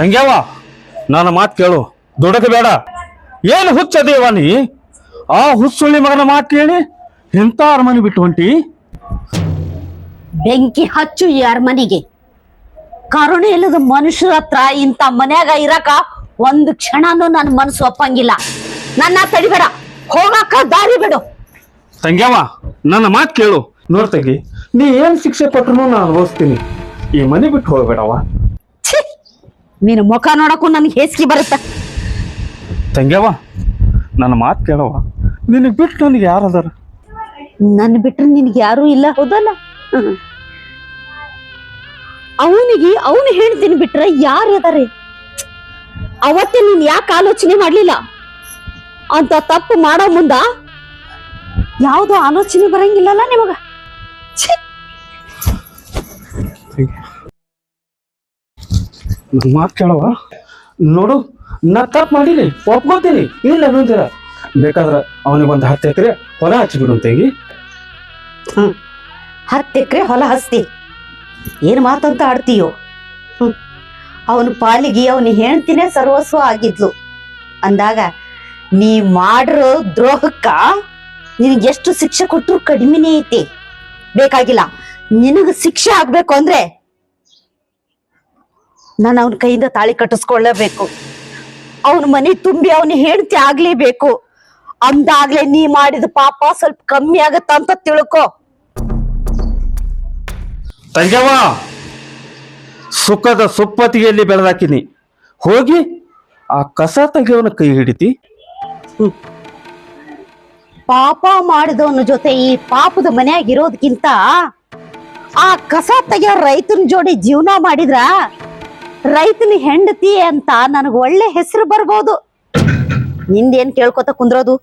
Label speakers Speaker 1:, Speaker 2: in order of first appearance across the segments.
Speaker 1: ತಂಗ್ಯಾವ ನನ್ನ ಮಾತು ಕೇಳು. ದುಡಕ ಬೇಡ. ಏನು ಹುಚ್ಚದೇವ ನೀ? ಆ ಹುಚ್ಚುಳ್ಳಿ ಮಗನ ಮಾತು ಕೇಳಿ ಎಂತ ಅರಮನೆ ಬಿಟ್ಟು ಹೊಂಟಿ?
Speaker 2: ಬೆಂಕಿ ಹಚ್ಚು ಈ ಅರಮನೆಗೆ. ಕರುಣೆ ಇಲ್ಲದ ಮನುಷ್ಯರ ಹತ್ರ ಇಂಥ ಮನ್ಯಾಗ ಇರಕ ಒಂದು ಕ್ಷಣನೂ ನನ್ನ ಮನಸ್ಸು ಒಪ್ಪಂಗಿಲ್ಲ. ನನ್ನ ತಡಿಬೇಡ. ಹೋಗಾಕ ದಾರಿ ಬಿಡು.
Speaker 1: ತಂಗ್ಯಾವ ನನ್ನ ಮಾತು ಕೇಳು. ನೋಡ್ತಗಿ ನೀ ಏನ್ ಶಿಕ್ಷೆ ಕೊಟ್ರು ನಾನು ಅನುಭವಿಸ್ತೀನಿ. ಈ ಮನೆ ಬಿಟ್ಟು ಹೋಗ್ಬೇಡವ!
Speaker 2: ನಿನ್ನ ಮುಖ ನೋಡಕ್ಕೂ ನನಗೆ ಹೇಸಿಗೆ ಬರುತ್ತೆ.
Speaker 1: ತಂಗ್ಯವ ನನ್ನ ಮಾತು ಕೇಳವ ನಿನಗೆ ಬಿಟ್ಟು ನನಗೆ ಯಾರು ಅದಾರ?
Speaker 2: ನನ್ನ ಬಿಟ್ರೆ ನಿನಗೆ ಯಾರೂ ಇಲ್ಲ. ಹೌದಲ್ಲ? ಅವನಿಗೆ ಅವನು ಹೇಳ್ತೀನಿ ಬಿಟ್ರೆ ಯಾರು ಅದಾರೆ? ಅವತ್ತೇ ನೀನ್ ಯಾಕೆ ಆಲೋಚನೆ ಮಾಡ್ಲಿಲ್ಲ? ಅಂತ ತಪ್ಪು ಮಾಡೋ ಮುಂದ ಯಾವ್ದು ಆಲೋಚನೆ ಬರಂಗಿಲ್ಲಲ್ಲ ನಿಮಗ? ಛೀ!
Speaker 1: ನನ್ನ ಮಾತು ಕೇಳವ ನೋಡು, ನಾ ತಪ್ಪು ಮಾಡಿನಿ, ಒಪ್ಕೋತೀನಿ, ಇಲ್ಲ ಅನ್ನೋದಿಲ್ಲ. ಬೇಕಾದ್ರೆ ಅವನಿಗೆ ಒಂದು ಹತ್ತು ಎಕರೆ ಹೊಲ ಹಚ್ಚಿಬಿಡು ಹ್ಮ್.
Speaker 2: ಹತ್ತು ಎಕರೆ ಹೊಲ ಹಸ್ತಿ. ಏನ್ ಮಾತಂತ ಆಡ್ತೀಯೋ? ಅವನ ಪಾಲಿಗೆ ಅವನ ಹೆಣ್ತಿನೇ ಸರ್ವಸ್ವ ಆಗಿದ್ಲು. ಅಂದಾಗ, ನೀ ಮಾಡಿರೋ ದ್ರೋಹಕ್ಕ ನಿನಗೆ ಎಷ್ಟು ಶಿಕ್ಷೆ ಕೊಟ್ಟರು ಕಡಿಮೆನೇ ಐತಿ. ಬೇಕಾಗಿಲ್ಲ. ನಿನಗ ಶಿಕ್ಷೆ ಆಗ್ಬೇಕು ಅಂದ್ರೆ ನಾನು ಅವನ ಕೈಯಿಂದ ತಾಳಿ ಕಟ್ಟಿಸ್ಕೊಳ್ಳಬೇಕು. ಅವನ ಮನೆ ತುಂಬಿ ಅವನ ಹೆಂಡತಿ ಆಗ್ಲೇಬೇಕು. ಅಂದಾಗ್ಲೇ ನೀ ಮಾಡಿದ ಪಾಪ ಸ್ವಲ್ಪ ಕಮ್ಮಿ ಆಗತ್ತ ಅಂತ ತಿಳ್ಕೊ.
Speaker 1: ತಂಜವ್ವ ಸುಖದ ಸುಪ್ಪತ್ತಿಗೆಯಲ್ಲಿ ಬೆಳೆದಾಕಿನಿ. ಹೋಗಿ ಆ ಕಸ ತೆಗೆಯವನ ಕೈ ಹಿಡಿತಿ.
Speaker 2: ಪಾಪ ಮಾಡಿದವನ ಜೊತೆ ಈ ಪಾಪದ ಮನ್ಯಾಗ ಇರೋದ್ಕಿಂತ ಆ ಕಸ ತೆಗೆಯೋ ರೈತನ ಜೋಡಿ ಜೀವನ ಮಾಡಿದ್ರ? ರೈತನ ಹೆಂಡತಿ ಅಂತ ನನಗೆ ಒಳ್ಳೆ ಹೆಸರು ಬರ್ಬೋದು. ನಿಂದೇನ್ ಕೇಳ್ಕೊತ ಕುಂದ್ರೋದು?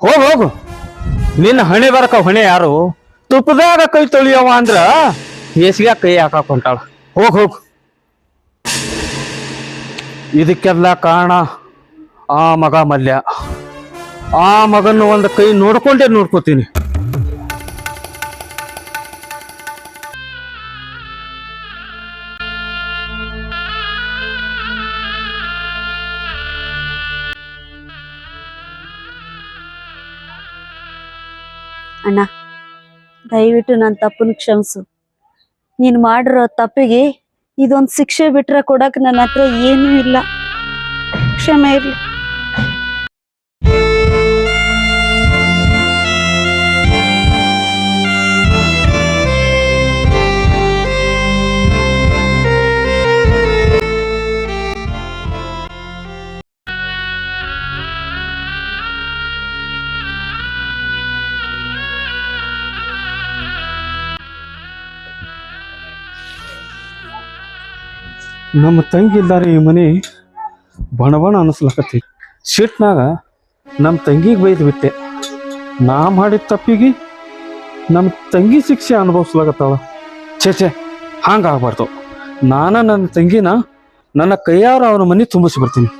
Speaker 1: ಹೋಗು ಹೋಗು. ನಿನ್ನ ಹಣೆ ಬರಕ ಹೊಣೆ ಯಾರು? ತುಪ್ಪದಾಗ ಕೈ ತೊಳಿಯವ ಅಂದ್ರ ಹೇಸಿಗೆ ಕೈ ಹಾಕಾಕ ಹೊಂಟಾಳ. ಹೋಗ್, ಹೋಗು. ಇದಕ್ಕೆಲ್ಲ ಕಾರಣ ಆ ಮಗ ಮಲ್ಯ. ಆ ಮಗನ ಒಂದು ಕೈ ನೋಡ್ಕೊಂಡೇ ನೋಡ್ಕೋತೀನಿ.
Speaker 2: ಅಣ್ಣ, ದಯವಿಟ್ಟು ನನ್ನ ತಪ್ಪನ್ನು ಕ್ಷಮಿಸು. ನೀನು ಮಾಡಿರೋ ತಪ್ಪಿಗೆ ಇದೊಂದು ಶಿಕ್ಷೆ ಬಿಟ್ರೆ ಕೊಡಕ್ಕೆ ನನ್ನ ಹತ್ರ ಏನೂ ಇಲ್ಲ. ಕ್ಷಮೆ ಇರ್ಲಿ.
Speaker 1: ನಮ್ಮ ತಂಗಿ ಇದ್ದಾರೆ ಈ ಮನೆ ಬಣ ಬಣ ಅನಿಸ್ಲಕತ್ತಿ. ಸಿಟ್ನಾಗ ನಮ್ಮ ತಂಗಿಗೆ ಬೈದು ಬಿಟ್ಟೆ. ನಾ ಮಾಡಿದ ತಪ್ಪಿಗೆ ನಮ್ಮ ತಂಗಿ ಶಿಕ್ಷೆ ಅನುಭವಿಸ್ಲಾಗತ್ತಾಳ ಛೇ ಛೇ ಹಂಗಾಗಬಾರ್ದು ನಾನ ನನ್ನ ತಂಗಿನ ನನ್ನ ಕೈಯಾರ ಅವನ ಮನೆ ತುಂಬಿಸಿ ಬರ್ತೀನಿ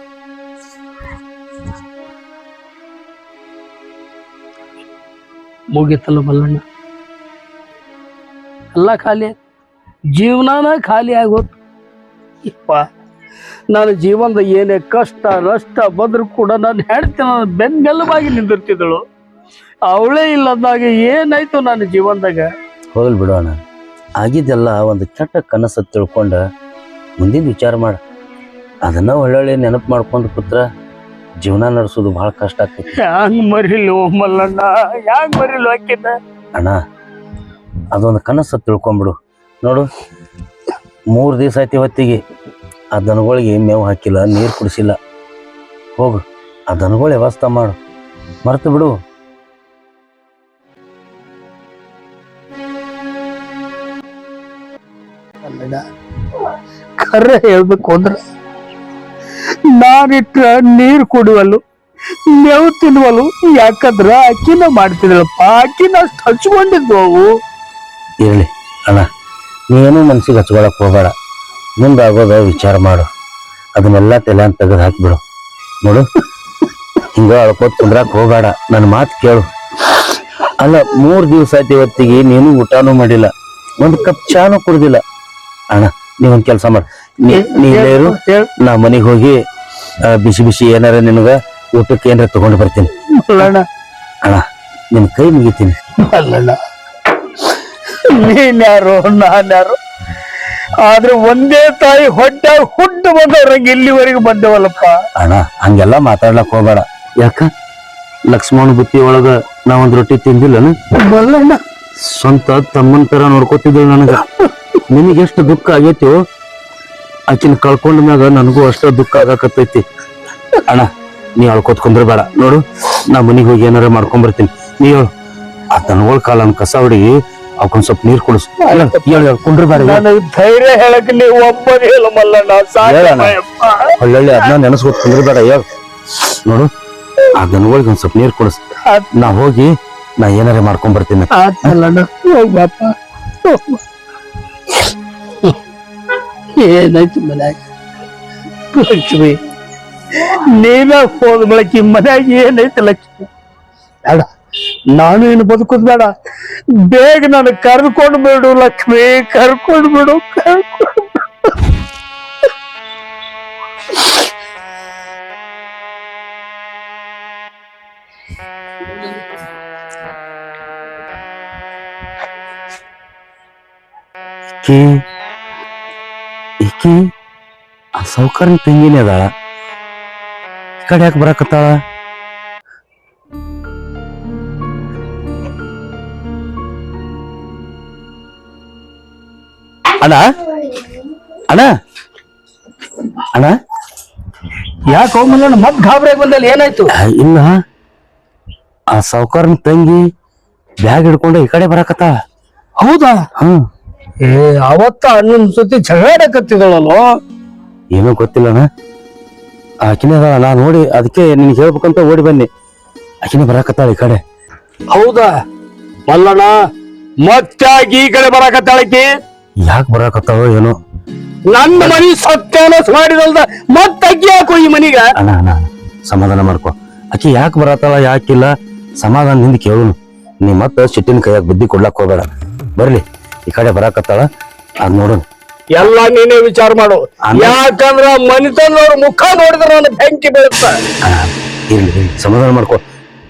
Speaker 3: ಮುಗಿತಲ್ಲ ಮಲ್ಲಣ್ಣ ಎಲ್ಲ ಖಾಲಿ ಜೀವನಾನ ಖಾಲಿ ಆಗೋತು ಯಪ್ಪ ನಾನು ಜೀವನದ ಏನೇ ಕಷ್ಟ ನಷ್ಟ ಬಂದ್ರು ಕೂಡ ನಾನು ಹೆಣ್ತಿ ನಾನು ಬೆನ್ನೆಲುಬಾಗಿ ನಿಂದಿರ್ತಿದ್ದಳು. ಅವಳೇ ಇಲ್ಲದಾಗ ಏನಾಯ್ತು ನನ್ನ ಜೀವನದಾಗ?
Speaker 4: ಹೋಗಲ್ ಬಿಡೋಣ ಆಗಿದ್ದೆಲ್ಲ ಒಂದು ಕೆಟ್ಟ ಕನಸು ತಿಳ್ಕೊಂಡ ಮುಂದಿನ ವಿಚಾರ ಮಾಡ. ಅದನ್ನ ಒಳ್ಳೊಳ್ಳೆ ನೆನಪು ಮಾಡ್ಕೊಂಡು ಕೂತ್ರ ಜೀವನ ನಡೆಸೋದು ಬಹಳ ಕಷ್ಟ ಆಗ್ತೈತಿ.
Speaker 3: ಹ್ಯಾಂಗ್ ಮರಿಲು ಮಲ್ಲಣ್ಣ ಹ್ಯಾಂಗ್ ಮರಿಲು ಹಾಕಿದ್ದ
Speaker 4: ಅಣ್ಣ ಅದೊಂದು ಕನಸು ತಿಳ್ಕೊಂಬಿಡು. ನೋಡು ಮೂರು ದಿವಸ ಆಯ್ತು ಇವತ್ತಿಗೆ. ಆ ದನಗಳಿಗೆ ಮೇವು ಹಾಕಿಲ್ಲ ನೀರು ಕುಡಿಸಿಲ್ಲ. ಹೋಗು ಆ ದನಗಳು ವ್ಯವಸ್ಥೆ ಮಾಡು. ಮರೆತು ಬಿಡು.
Speaker 3: ಖರೆ ಹೇಳ್ಬೇಕು ಅಂದ್ರೆ ನಾನಿಟ್ಟ ನೀರು ಕುಡಿವಲ್ಲು ಮೇವು ತಿನ್ವಲ್ಲು ಯಾಕಂದ್ರ ಅಕ್ಕಿನ ಮಾಡ್ತಿದ್ರಪ್ಪ ಅಕ್ಕಿನ ಅಷ್ಟು ಹಚ್ಕೊಂಡಿದ್ವು ಅವು.
Speaker 4: ಹೇಳಿ ಅಣ್ಣ. ನೀನು ಮನ್ಸಿಗೆ ಹಚ್ಕೊಳಕ್ ಹೋಗಬೇಡ. ಮುಂದಾಗೋದ ವಿಚಾರ ಮಾಡು. ಅದನ್ನೆಲ್ಲ ತಲೆ ಅಂತ ತೆಗೆದು ಹಾಕಿಬಿಡು. ನೋಡು. ಹಿಂಗ ಅಳ್ಕೋತ್ ಕುಂದ್ರಾಕ್ ಹೋಗಬೇಡ. ನನ್ನ ಮಾತು ಕೇಳು. ಅಲ್ಲ ಮೂರು ದಿವಸ ಆಯ್ತು ಇವತ್ತಿಗೆ ನೀನು ಊಟನೂ ಮಾಡಿಲ್ಲ. ಒಂದ್ ಕಪ್ ಚಾನು ಕುಡ್ದಿಲ್ಲ. ಅಣ್ಣ ನೀವೊಂದ್ ಕೆಲಸ ಮಾಡು. ನೀ ನೀ ಮನೆಗೆ ಹೋಗಿ ಬಿಸಿ ಬಿಸಿ ಏನಾರ ನಿನಗ ಊಟಕ್ಕೆ ಏನಾರ ತಗೊಂಡು ಬರ್ತೀನಿ.
Speaker 3: ಅಣ್ಣ
Speaker 4: ಅಣ್ಣ ನಿನ್ ಕೈ ಮುಗಿತೀನಿ.
Speaker 3: ಮಲ್ಲಣ್ಣ ನೀನ್ಯಾರು ನಾನ್ಯಾರು? ಆದ್ರೆ ಒಂದೇ ತಾಯಿ ಹೊಟ್ಟೆ ಹುಟ್ಟು ಬಂದವ್ರಂಗೆ ಇಲ್ಲಿವರೆಗೂ ಬಂದೇವಲ್ಲಪ್ಪ.
Speaker 4: ಅಣ್ಣ ಹಂಗೆಲ್ಲ ಮಾತಾಡ್ಲಕ್ ಹೋಗ್ಬೇಡ. ಯಾಕ? ಲಕ್ಷ್ಮಣ ಬುತ್ತಿ ಒಳಗ ನಾವೊಂದ್ ರೊಟ್ಟಿ ತಿಂದಿಲ್ಲನ? ಸ್ವಂತ ತಮ್ಮನ್ ತರ ನೋಡ್ಕೋತಿದ್ರು ನನಗ. ನಿನಗೆ ಎಷ್ಟು ದುಃಖ ಆಗೈತೋ ಆಕಿನ ಕಳ್ಕೊಂಡ ಮ್ಯಾಗ ನನಗೂ ಅಷ್ಟ ದುಃಖ ಆಗಾಕತ್ತೈತಿ. ಅಣ್ಣ ನೀ ಅಳ್ಕೋತ್ ಕುಂದ್ರಬೇಡ. ನೋಡು ನಾ ಮನೆಗೆ ಹೋಗಿ ಏನಾರ ಮಾಡ್ಕೊಂಡ್ ಬರ್ತೀನಿ. ನೀ ಹೇಳು. ಆ ದನಗಳ ಕಾಲನ್ ಕಸ ಹೊಡಿ ಅವಕೊಂದ್ ಸ್ವಲ್ಪ ನೀರ್ ಕುಡಿಸು ಹೇಳು ಹೇಳು
Speaker 3: ನನಗ್ ಧೈರ್ಯ ಹೇಳಕ್ ನೀವು ಒಬ್ಬರೇ ಇಲ್ಲ ಮಲ್ಲಣ್ಣ
Speaker 4: ಹೇಳಣ್ಣ. ಒಳ್ಳೊಳ್ಳೆ ಅದನ್ನ ನೆನಸ್ಕೊತ್ ಕುಂದ್ರಬೇಡ ಹೇಳು ನೋಡು ಆ ದನಗಳಿಗೆ ಒಂದ್ ಸ್ವಲ್ಪ ನೀರ್ ಕುಡಿಸ್. ನಾ ಹೋಗಿ ನಾ ಏನಾರ ಮಾಡ್ಕೊಂಡ್ ಬರ್ತೀನಿ.
Speaker 3: ಆತ್ ಮಲ್ಲಣ್ಣ ಹೋಗ್ ಬಾಪ ಹೋಗ್ ಬಾ. ಏನಾಯ್ತು ಮನ್ಯಾಗ? ಲಕ್ಷ್ಮಿ ನೀನ ಹೋದ ಬಳಕೆ ಮನ್ಯಾಗ ಏನೈತೆ ಲಕ್ಷ್ಮಿ? ಬೇಡ. ನಾನು ಏನು ಬದುಕುದ್ ಬೇಡ ಬೇಗ ನಾನು ಕರ್ಕೊಂಡು ಬಿಡು ಲಕ್ಷ್ಮಿ ಕರ್ಕೊಂಡು ಬಿಡು ಕರ್ಕೊಂಡು
Speaker 4: ಈಕಿ ಈಕಿ ಆ ಸೌಕರ್ಯ ತಂಗಿನೇ ಅದಾಳ ಈ ಕಡೆ ಯಾಕೆ ಬರಾಕತ್ತಾಳ ಅಣ್ಣ? ಅಣ್ಣ? ಅಣ್ಣ?
Speaker 3: ಯಾಕೆ ಹೋಗ್ಬಂದ ಮತ್ ಗಾಬರಿ ಬಂದಲ್ಲಿ ಏನಾಯ್ತು?
Speaker 4: ಇಲ್ಲ. ಆ ಸೌಕರ್ಯ ತಂಗಿ ಬ್ಯಾಗ್ ಹಿಡ್ಕೊಂಡು ಈ ಕಡೆ ಬರಾಕತ್ತ.
Speaker 3: ಹೌದಾ?
Speaker 4: ಹ್ಮ್.
Speaker 3: ಏ ಅವತ್ತ ಅಣ್ಣನ ಜೊತೆ ಜಗಳಾಡಕತ್ತಿದಳಲ್ಲ
Speaker 4: ಏನೋ ಗೊತ್ತಿಲ್ಲಣ್ಣ ಆಕಿನೇ ನಾ ನೋಡಿ ಅದಕ್ಕೆ ನಿನ್ಗೆ ಹೇಳ್ಬೇಕಂತ ಓಡಿ ಬನ್ನಿ ಆಕಿನೇ ಬರಾಕತ್ತಾಳ ಈ ಕಡೆ.
Speaker 3: ಹೌದಾ? ಮಲ್ಲಣ್ಣ ಮತ್ತಾಗಿ ಈ ಕಡೆ ಬರಾಕತ್ತಾಳಕಿ
Speaker 4: ಯಾಕೆ ಬರಾಕತ್ತಾವ ಏನೋ?
Speaker 3: ನನ್ನ ಮನಿ ಸತ್ಯಾನಾಶ ಮಾಡಿದಲ್ದ ಮತ್ತಕ್ಕಿ ಯಾಕೋ ಈ ಮನಿಗ.
Speaker 4: ಅಣ್ಣ ಅಣ್ಣ ಅಣ್ಣ, ಸಮಾಧಾನ ಮಾಡ್ಕೊ. ಆಕಿ ಯಾಕೆ ಬರತ್ತಾಳ ಯಾಕಿಲ್ಲ? ಸಮಾಧಾನದಿಂದ ಕೇಳುನು. ನೀ ಮತ್ತೆ ಸಿಟ್ಟಿನ ಕೈಯಾಗ ಬುದ್ಧಿ ಕೊಡ್ಲಾಕ್ ಹೋಗ್ಬೇಡ. ಬರ್ಲಿ ಈ ಕಡೆ ಬರಾಕತ್ತಾಳ ಅದ್ ನೋಡೋಣ.
Speaker 3: ಎಲ್ಲ ನೀನೇ ವಿಚಾರ ಮಾಡು.
Speaker 4: ಆಮೇಲೆ-
Speaker 3: ಯಾಕಂದ್ರ ಮನಿತನವ್ರ ಮುಖ ನೋಡಿದ್ರೆ ನನ್ನ ಬೆಂಕಿ ಬೀಳುತ್ತ.
Speaker 4: ಇರ್ಲಿ ಇರ್ಲಿ, ಸಮಾಧಾನ ಮಾಡ್ಕೊ.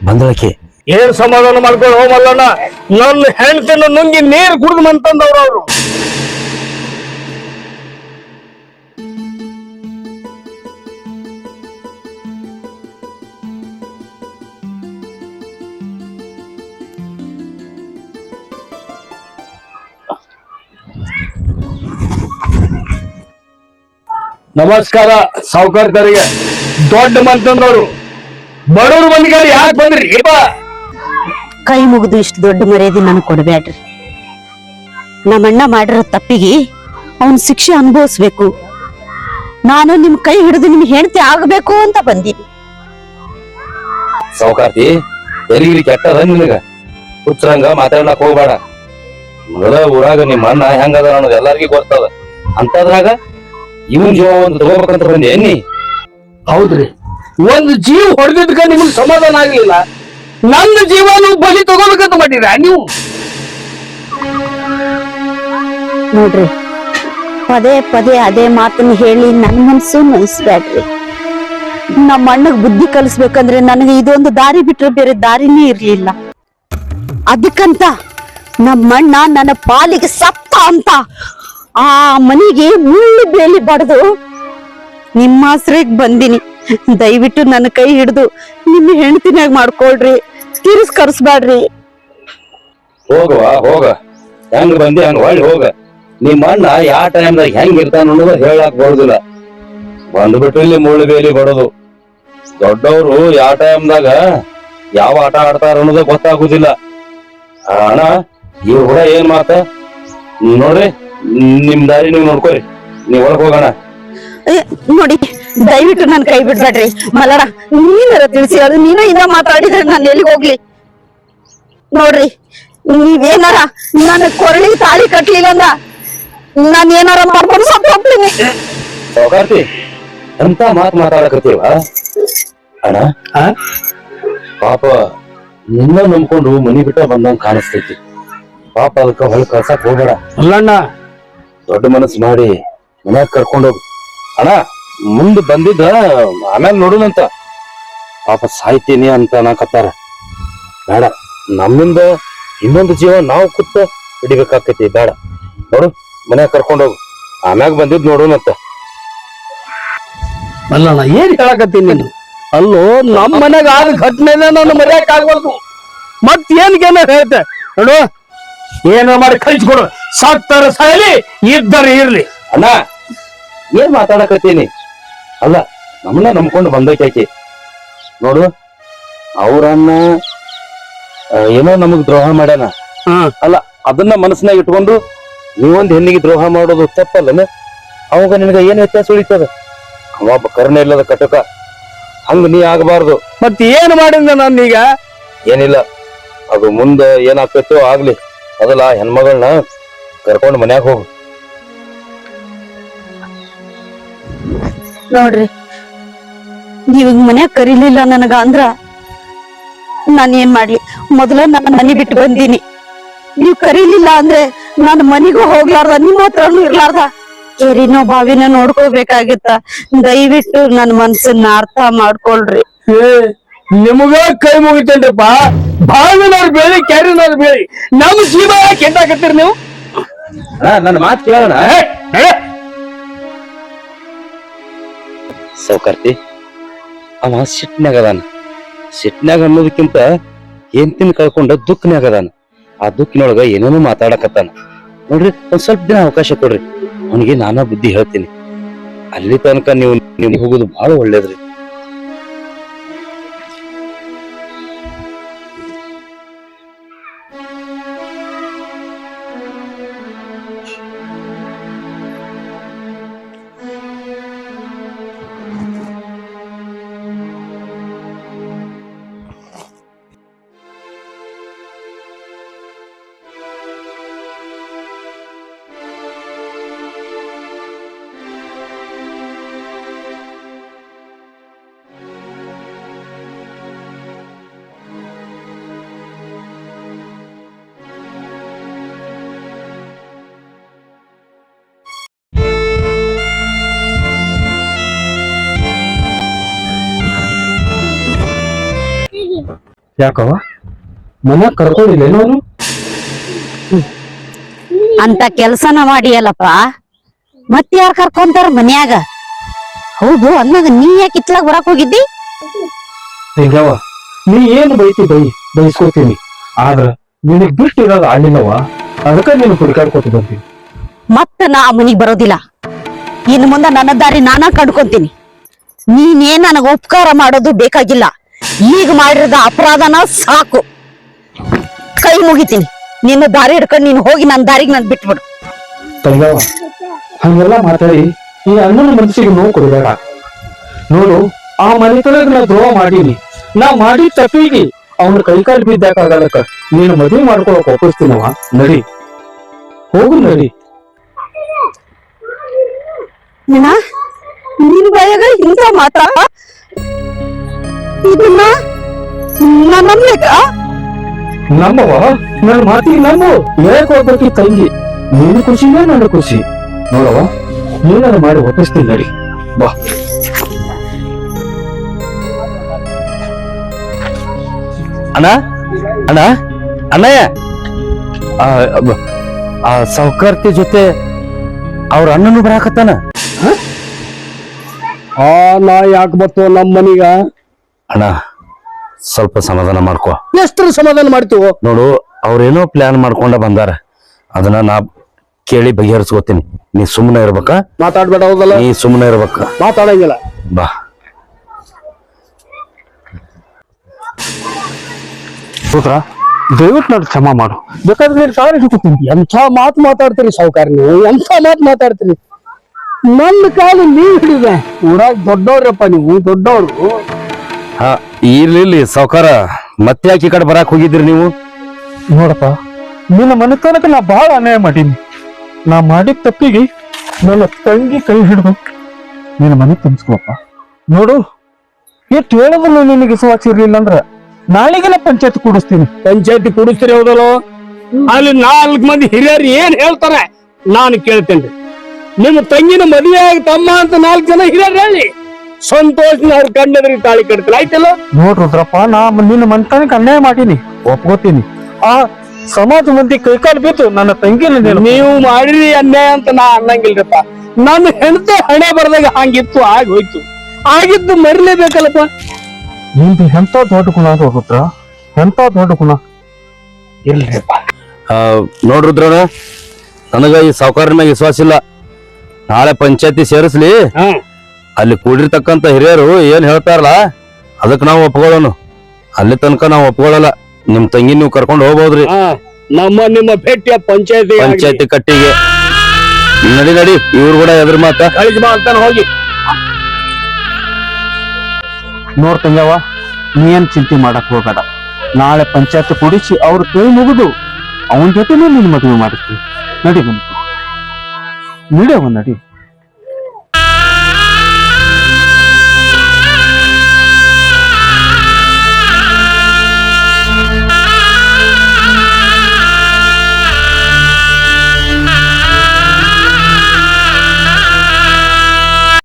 Speaker 4: ಬಂದಳಕಿ
Speaker 3: ಏನ್ ಸಮಾಧಾನ ಮಾಡ್ಕೊಂಡು ಹೋಗಲ್ಲಣ್ಣ ನನ್ನ ಹೆಂಡತಿನ ನುಂಗಿ ನೀರು ಕುಡಿದು ಮಂತಂದವ್ರು ಅವರು. ನಮಸ್ಕಾರ ಸಾವುಕಾರ್ಕರಿಗೆ. ದೊಡ್ಡ ಮಂತಂದವರು ಬಡವ್ರ ಮಂದಿಗೆ ಯಾಕೆ ಬಂದ್ರಿ? ಬಾ.
Speaker 2: ಕೈ ಮುಗಿದು ಇಷ್ಟು ದೊಡ್ಡ ಮರ್ಯಾದೆ ನನಗೆ ಕೊಡಬೇಡ್ರಿ. ನಮ್ಮಣ್ಣ ಮಾಡಿರೋ ತಪ್ಪಿಗೆ ಅವನ ಶಿಕ್ಷೆ ಅನುಭವಿಸ್ಬೇಕು. ನಾನು ನಿಮ್ ಕೈ ಹಿಡಿದು ನಿಮ್ ಹೆಂಡತಿ ಆಗಬೇಕು ಅಂತ ಬಂದೀನಿ.
Speaker 4: ಸೌಕಾರ್ತಿ ಎಲ್ಲಿ ಕೆಟ್ಟದ ನಿನಗ? ಹುಚ್ಚರಂಗ ಮಾತಾಡ್ಲಕ್ ಹೋಗ್ಬೇಡ. ಮೊದಲ ಊರಾಗ ನಿಮ್ಮ ಅಣ್ಣ ಹೆಂಗದ ಅನ್ನೋದು ಎಲ್ಲಾರ್ಗಿ ಗೊತ್ತದ. ಅಂತದ್ರಾಗ ಇವನ್ ಜೀವ ಒಂದು ತಗೋಬೇಕಂತ ಬಂದೆ ಎನ್ನಿ
Speaker 3: ಹೌದ್ರಿ. ಒಂದು ಜೀವ ಹೊಡೆದಿದ್ಕ ನಿಮ್ಗೆ ಸಮಾಧಾನ ಆಗ್ಲಿಲ್ಲ. ನನ್ನ ಜೀವನ ಬಲಿ ತಗೋಬೇಕಂತ ಮಾಡಿರ ನೀವು?
Speaker 2: ನೋಡ್ರಿ, ಪದೇ ಪದೇ ಅದೇ ಮಾತನ್ನ ಹೇಳಿ ನನ್ ಮನ್ಸು ನೋಯಿಸ್ಬೇಡ್ರಿ ನಮ್ಮ ಅಣ್ಣಗ್ ಬುದ್ಧಿ ಕಲಿಸ್ಬೇಕಂದ್ರೆ ನನಗೆ ಇದೊಂದು ದಾರಿ ಬಿಟ್ರೆ ಬೇರೆ ದಾರಿನೇ ಇರ್ಲಿಲ್ಲ. ಅದಕ್ಕಂತ ನಮ್ಮಣ್ಣ ನನ್ನ ಪಾಲಿಗೆ ಸಪ್ತ ಅಂತ ಆ ಮನೆಗೆ ಮುಳ್ಳು ಬೇಲಿ ಬಡದು ನಿಮ್ಮ ಆಶ್ರಯಕ್ಕೆ ಬಂದಿನಿ. ದಯವಿಟ್ಟು ನನ್ನ ಕೈ ಹಿಡಿದು ನಿಮ್ಮ ಹೆಂಡತಿನಾಗ ಮಾಡ್ಕೊಳ್ರಿ. ತಿರಸ್ಕರಿಸ್ಬೇಡ್ರಿ
Speaker 4: ಹೋಗವ ಹೋಗ ಹೆಂಗ್. ಬಂದಿ ಹಂಗ ಹೊಳ್ಳಿ ಹೋಗ. ನಿಮ್ಮ ಅಣ್ಣ ಯಾವ ಟೈಮ್ದಾಗ ಹೆಂಗ್ ಇರ್ತಾನ ಅನ್ನೋದು ಹೇಳಕ್ ಬರುದಿಲ್ಲ. ಬಂದ್ಬಿಟ್ಟು ಇಲ್ಲಿ ಮುಳ್ಳು ಬೇಲಿ ಬಡೋದು. ದೊಡ್ಡವರು ಯಾವ ಟೈಮ್ದಾಗ ಯಾವ ಆಟ ಆಡ್ತಾರ ಅನ್ನೋದು ಗೊತ್ತಾಗುದಿಲ್ಲ. ಅಣ್ಣ ಈ ಹುಡ ಏನ್ ಮಾತ ನೋಡ್ರಿ ನಿಮ್ ದಾರಿ ನೀವ್ ನೋಡ್ಕೊರಿ. ನೀವ್ ಒಳಗ್ ಹೋಗೋಣ.
Speaker 2: ಏ, ನೋಡಿ. ದಯವಿಟ್ಟು ನನ್ ಕೈ ಬಿಡ್ಬೇಡ್ರಿ. ಮಲರ ನೀನಾರ ತಿಳಿಸಿ ಅದು ನೀನು ಇನ್ನ ಮಾತಾಡಿದ್ರೆ ನಾನು ಎಲ್ಲಿಗೆ ಹೋಗ್ಲಿ? ನೋಡ್ರಿ ನೀವೇನಾರ ನನ್ನ ಕೊರಳಿ ತಾಳಿ ಕಟ್ಲಿಲ್ಲ ಅಂದ ನಾನು ಏನಾರ ಮಾಡ್ಕೊಂಡು ಸತ್ತು ಹೋಗ್ತೀನಿ.
Speaker 4: ಸೌಕಾರ್ತಿ ಅಂತ ಮಾತ್ ಮಾತಾಡಕತ್ತೀವ? ಅಣ್ಣ
Speaker 3: ಆ?
Speaker 4: ಪಾಪ ನಿನ್ನ ನಂಬ್ಕೊಂಡು ಮನಿ ಬಿಟ್ಟ ಬಂದಂಗ ಕಾಣಿಸ್ತೈತಿ. ಪಾಪ ಅದಕ್ಕ ಹೊಲ ಕಳ್ಸಕ್ ಹೋಗ್ಬೇಡ.
Speaker 3: ಅಲ್ಲಣ್ಣ.
Speaker 4: ದೊಡ್ಡ ಮನಸ್ಸು ಮಾಡಿ ಮನ್ಯಾಗ ಕರ್ಕೊಂಡೋಗು. ಅಣ್ಣ ಮುಂದ್ ಬಂದಿದ್ದ ಆಮೇಲೆ ನೋಡುನಂತ. ಪಾಪ ಸಾಯ್ತೀನಿ ಅಂತ ಅನ್ನಕತ್ತಾರ. ಬೇಡ ನಮ್ಮಿಂದ ಇನ್ನೊಂದು ಜೀವ ನಾವು ಕುತ್ತ ಹಿಡಿಬೇಕಾಕೈತಿ ಬೇಡ. ನೋಡು ಮನ್ಯಾಗ ಕರ್ಕೊಂಡೋಗು ಆಮ್ಯಾಗ ಬಂದಿದ್ ನೋಡುನಂತ.
Speaker 3: ಅಲ್ಲಣ್ಣ ಏನ್ ಹೇಳಕತ್ತೀನಿ ನೀನು? ಅಲ್ಲೋ ನಮ್ಮ ಮನೆಗ ಆದ ಘಟನೆನ ನಾನು ಮರ್ಯಾಕ್ ಆಗ್ಬಾರ್ದು. ಮತ್ ಏನ್ಗೇನ ಹೇಳ್ತೆ? ನೋಡು ಏನ ಮಾಡಿ ಕಳಿಸ್ಕೊಡು. ಸಾಕ್ತಾರ ಸಾಯಲಿ ಇದ್ದರೆ ಇರ್ಲಿ.
Speaker 4: ಅಣ್ಣ ಏನ್ ಮಾತಾಡಕತ್ತೀನಿ? ಅಲ್ಲ ನಮ್ಮನ್ನ ನಂಬ್ಕೊಂಡು ಬಂದೈತೈತಿ ನೋಡು ಅವರನ್ನ ಏನೋ ನಮಗ್ ದ್ರೋಹ ಮಾಡ್ಯಾನ.
Speaker 3: ಹಾ.
Speaker 4: ಅಲ್ಲ ಅದನ್ನ ಮನಸ್ಸಿನಾಗ ಇಟ್ಕೊಂಡು ನೀವೊಂದ್ ಹೆಣ್ಣಿಗೆ ದ್ರೋಹ ಮಾಡೋದು ತಪ್ಪಲ್ಲ ಅವಾಗ ನಿನಗ ಏನ್ ವ್ಯತ್ಯಾಸ ಉಳಿತದ? ಅವ ಕರ್ಣ ಇಲ್ಲದ ಕಟಕ. ಹಂಗ ನೀ ಆಗಬಾರ್ದು.
Speaker 3: ಮತ್ ಏನ್ ಮಾಡಿದ ನಾನೀಗ?
Speaker 4: ಏನಿಲ್ಲ ಅದು ಮುಂದೆ ಏನಾಗ್ತೈತೋ ಆಗ್ಲಿ. ಅದಲ್ಲ ಹೆಣ್ಮಗಳನ್ನ ಕರ್ಕೊಂಡು ಮನ್ಯಾಗ ಹೋಗು.
Speaker 2: ನೋಡ್ರಿ. ನೀವ್ ಮನ್ಯಾಗ ಕರೀಲಿಲ್ಲ ನನಗ ಅಂದ್ರ ನಾನ್ ಏನ್ ಮಾಡ್ಲಿ? ಮೊದಲ ನನ್ನ ಮನೆ ಬಿಟ್ಟು ಬಂದೀನಿ. ನೀವ್ ಕರೀಲಿಲ್ಲ ಅಂದ್ರೆ ನಾನು ಮನಿಗೂ ಹೋಗ್ಲಾರ್ದ ನಿಮ್ಮ ಹತ್ರನು ಇರ್ಲಾರ್ದ? ಕೆರಿನೋ ಬಾವಿನ ನೋಡ್ಕೋಬೇಕಾಗಿತ್ತ. ದಯವಿಟ್ಟು ನನ್ನ ಮನ್ಸನ್ನ ಅರ್ಥ ಮಾಡ್ಕೊಳ್ರಿ.
Speaker 3: ಏ, ನಿಮಗ ಕೈ ಮುಗಿತೇನ್ರಿಪ್ಪ? ಬಾವಿನವ್ರು ಬೇಳಿ ಕ್ಯಾರಿನವ್ರ ಬೇಳಿ ನಮ್ ಜೀವ ಯಾಕೆ ಕೆಟ್ಟಾಕತ್ತೀರಿ ನೀವು?
Speaker 4: ನನ್ನ ಮಾತು ಕೇಳೋಣ? ಸೌಕರ್ತಿ. ಅವ ಸಿಟ್ನ್ಯಾಗ ಅದಾನ. ಸಿಟ್ನ್ಯಾಗ ಅನ್ನೋದಕ್ಕಿಂತ ಹೆಂಡತಿನ ಕಳ್ಕೊಂಡ ದುಃಖನ್ಯಾಗ ಅದಾನ. ಆ ದುಃಖಿನೊಳಗ ಏನೇನೋ ಮಾತಾಡಕತ್ತಾನ. ನೋಡ್ರಿ, ಒಂದ್ ಸ್ವಲ್ಪ ದಿನ ಅವಕಾಶ ಕೊಡ್ರಿ. ಅವನಿಗೆ ನಾನಾ ಬುದ್ಧಿ ಹೇಳ್ತೀನಿ. ಅಲ್ಲಿ ತನಕ ನೀವು ನೀವು ಹೋಗೋದು ಬಹಳ ಒಳ್ಳೇದ್ರಿ.
Speaker 1: ಯಾಕವ ಮನೆ ಕರ್ಕೊಂಡಿಲ್ಲ ನಾನು
Speaker 2: ಅಂತ ಕೆಲ್ಸನ ಮಾಡಿಯಲ್ಲಪ್ಪ. ಮತ್ ಯಾರು ಕರ್ಕೊಂತಾರ ಮನ್ಯಾಗ? ಹೌದು ಅನ್ನಗ ನೀ ಯಾಕೆ ಇತ್ಲಾಗ ಬರಕ್ ಹೋಗಿದ್ದಿ?
Speaker 1: ಹಿಂಗವ ನೀ ಏನು ಬೈತಿ ಬೈ ಆದ್ರೆ ಆದ್ರ ನಿನಗ್ ಬಿಟ್ಟು ಇರೋದು ಆಗಿಲ್ಲವ ಅದಕ್ಕ ನೀನು ಹುಡುಕಾಡ್ಕೊತ ಬಂತೀನಿ
Speaker 2: ಮತ್ತ ನಾ ಆ ಮನಿಗ್ ಬರೋದಿಲ್ಲ. ಇನ್ ಮುಂದೆ ನನ್ನ ದಾರಿ ನಾನಾ ಕಂಡ್ಕೊಂತೀನಿ. ನೀನೇ ನನಗ ಉಪಕಾರ ಮಾಡೋದು ಬೇಕಾಗಿಲ್ಲ. ಈಗ ಮಾಡಿರದ ಅಪರಾಧನ ಸಾಕು. ಕೈ ಮುಗಿತೀನಿ. ನಿನ್ನ ದಾರಿ ಹಿಡ್ಕೊಂಡು ನೀನು ಹೋಗಿ ನನ್ನ ದಾರಿಗೆ ನನ್ ಬಿಟ್ಬಿಡು.
Speaker 1: ಹಂಗೆಲ್ಲ ಮಾತಾಡಿ ಈ ಅಣ್ಣನ ಮನಸ್ಸಿಗೆ ನೋವು ಕೊಡಬೇಡ. ನೋಡು ಆ ಮನೆತನಗ ನಾ ದ್ರೋಹ ಮಾಡೀನಿ. ನಾ ಮಾಡಿ ತಪ್ಪಿಗೆ ಅವನ ಕೈಕಾಲು ಬಿದ್ದಾಕಾಗಲಕ್ಕ ನೀನು ಮದುವೆ ಮಾಡ್ಕೊಳಕ್ ಒಪ್ಪಿಸ್ತೀನವ ನಡಿ. ಹೋಗು ನಡಿ.
Speaker 2: ನಿನ್ನ ನಿನ್ ಬಾಯಾಗ ಮಾತ್ರ? ಮಾತಾ ಇದನ್ನ ನಾನ್ ನಂಬ್ಬೇಕಾ
Speaker 1: ನಮ್ಮವ ನನ್ನ ಮಾತಿಗೆ ನಂಬು. ಹೇಳಕ್ ಹೋಗ್ಬೇಕಿ ತಂಗಿ? ನೀನು ಖುಷಿನೇ ನನ್ನ ಖುಷಿ. ನೋಡವ ನೀನನ್ನು ಮಾಡಿ ಒಪ್ಪಿಸ್ತೀನಿ ನಡಿ. ಬಾ.
Speaker 4: ಅಣ್ಣ? ಅಣ್ಣ? ಅಣ್ಣಯ್ಯ? ಆ, ಬ- ಆ ಸೌಕರ್ತಿ ಜೊತೆ ಅವ್ರ ಅಣ್ಣನು ಬರಾಕತ್ತಾನ?
Speaker 3: ಆ ನಾ ಯಾಕೆ ಬರ್ತೋ ನಮ್ಮ ಮನಿಗ
Speaker 4: ಅಣ್ಣ ಸ್ವಲ್ಪ ಸಮಾಧಾನ ಮಾಡ್ಕೋ.
Speaker 3: ಎಷ್ಟರ ಸಮಾಧಾನ ಮಾಡ್ತೀವೋ?
Speaker 4: ನೋಡು ಅವ್ರೇನೋ ಪ್ಲಾನ್ ಮಾಡ್ಕೊಂಡ ಬಂದಾರ. ಅದನ್ನ ನಾ ಕೇಳಿ ಬಗೆಹರಿಸ್ಕೋತೀನಿ. ನೀ ಸುಮ್ಮನೆ ಇರ್ಬೇಕ.
Speaker 3: ಮಾತಾಡ್ಬೇಡ ಹೌದಲ್ಲ?
Speaker 4: ನೀ ಸುಮ್ಮನೆ ಇರ್ಬೇಕ.
Speaker 3: ಮಾತಾಡಂಗಿಲ್ಲ.
Speaker 4: ಬಾ.
Speaker 1: ಸೂತ್ರ ದಯವಿಟ್ಟು ನಾನು ಕ್ಷಮ ಮಾಡು. ಬೇಕಾದ್ರೆ ನೀನು ಸಾವಿರ ಇಟ್ಕೊತೀನಿ
Speaker 3: ಎಂಥ ಮಾತು ಮಾತಾಡ್ತೀರಿ ಸಾವುಕಾರ ನೀವು? ಎಂಥ ಮಾತು ಮಾತಾಡ್ತೀರಿ? ನನ್ನ ಕಾಲು ನೀವು ಹಿಡಿದೆ. ಊರಾಗ ದೊಡ್ಡವ್ರಪ್ಪ ನೀವು ದೊಡ್ಡವ್ರು.
Speaker 4: ಹಾ ಇಲ್ಲಿ ಸಾವ್ಕಾರ ಮತ್ತೆ ಯಾಕೆ ಈ ಕಡೆ ಬರಾಕ್ ಹೋಗಿದ್ರಿ ನೀವು?
Speaker 1: ನೋಡಪ್ಪ ನಿನ್ನ ಮನೆತನಕ್ಕೆ ನಾ ಬಹಳ ಅನ್ಯಾಯ ಮಾಡೀನಿ. ನಾ ಮಾಡಿದ ತಪ್ಪಿಗೆ ನನ್ನ ತಂಗಿ ಕೈ ಹಿಡಿದು ನಿನ್ನ ಮನೆ ತುಂಬಿಸ್ಕೊಪ್ಪ ನೋಡು ಎಷ್ಟು ಹೇಳಿದ್ರು ನಿನಗೆ ವಿಶ್ವಾಸ ಅಂದ್ರೆ ಅಂದ್ರ ನಾಳೆಗೆಲ್ಲ ಪಂಚಾಯತ್ ಕೂಡಿಸ್ತೀನಿ.
Speaker 3: ಪಂಚಾಯತಿ ಕೂಡಿಸ್ತೀರಿ ಹೌದಲ್ಲ? ಅಲ್ಲಿ ನಾಲ್ಕು ಮಂದಿ ಹಿರಿಯರು ಏನ್ ಹೇಳ್ತಾರೆ ನಾನು ಕೇಳ್ತೇನೆ ನಿಮ್ಮ ತಂಗಿನ ಮದುವೆ ಆಗಿ ತಮ್ಮ ಅಂತ ನಾಲ್ಕು ಜನ ಹಿರಿಯರು ಹೇಳಿ. ಸಂತೋಷನ ಅವ್ರ ಕಣ್ಣೆದ್ರಿ ತಾಳಿ ಕಟ್ತಿಲ್ಲ ಆಯ್ತಲ್ಲ?
Speaker 1: ನೋಡ್ರಿ ರುದ್ರಪ್ಪ ನಾ ನಿನ್ನ ಮನ್ತನಕ್ಕೆ ಅನ್ಯಾಯ ಮಾಡೀನಿ ಒಪ್ಕೋತೀನಿ. ಆ ಸಮಾಜ ಮಂದಿ ಕೈಕಾಲು ಬಿತ್ತು ನನ್ನ ತಂಗಿನ ನೀನು
Speaker 3: ನೀವು ಮಾಡಿರಿ ಅನ್ಯಾಯ ಅಂತ ನಾ ಅನ್ನಂಗಿಲ್ರಪ್ಪ. ನನ್ನ ಹೆಂಡತಿ ಹಣೆ ಬರ್ದಾಗ ಹಂಗಿತ್ತು ಆಗ ಹೋಯ್ತು ಆಗಿದ್ದು ಮರಿಲೇಬೇಕಲ್ಲಪ್ಪ
Speaker 1: ನಿಂದು ಎಂತ ದೊಡ್ಡ ಗುಣ ಅದು ರುದ್ರ? ಎಂತ ದೊಡ್ಡ ಗುಣ?
Speaker 3: ಇಲ್ರಿಪ್ಪ.
Speaker 4: ನೋಡ್ರುದ್ರನ ನನಗ ಈ ಸಾವುಕಾರ ಮ್ಯಾಗ ವಿಶ್ವಾಸ ಇಲ್ಲ. ನಾಳೆ ಪಂಚಾಯತಿ ಸೇರಿಸ್ಲಿ.
Speaker 3: ಹಾ.
Speaker 4: ಅಲ್ಲಿ ಕೂಡಿರ್ತಕ್ಕಂಥ ಹಿರಿಯರು ಏನ್ ಹೇಳ್ತಾರಲ್ಲ ಅದಕ್ಕೆ ನಾವು ಒಪ್ಕೊಳ್ಳೋನು. ಅಲ್ಲಿ ತನಕ ನಾವು ಒಪ್ಕೊಳ್ಳಲ್ಲ. ನಿಮ್ ತಂಗಿ ನೀವು ಕರ್ಕೊಂಡು ಹೋಗ್ಬೋದ್ರಿ.
Speaker 3: ನಮ್ಮ ನಿಮ್ಮ ಭೇಟಿಯ ಪಂಚಾಯತಿ
Speaker 4: ಪಂಚಾಯತಿ ಕಟ್ಟಿಗೆ. ನಡಿ ನಡಿ ಇವ್ರು ಕೂಡ ಎದ್ರ ಮಾತ.
Speaker 3: ಕಳಿಸಿ ಬಾ ಅಂತಾನೆ ಹೋಗಿ.
Speaker 1: ನೋಡ್ ತಂಗವ ನೀ ಏನ್ ಚಿಂತೆ ಮಾಡಕ್ ಹೋಗಬೇಡ. ನಾಳೆ ಪಂಚಾಯತ್ ಕುಡಿಸಿ ಅವ್ರ ಕೈ ಮುಗಿದು ಅವನ ಜೊತೆ ನಿನ್ ಮದುವೆ ಮಾಡಿಸ್ತೀವಿ ನಡಿ ಬಂತು ನಡಿಯವ ನಡಿ.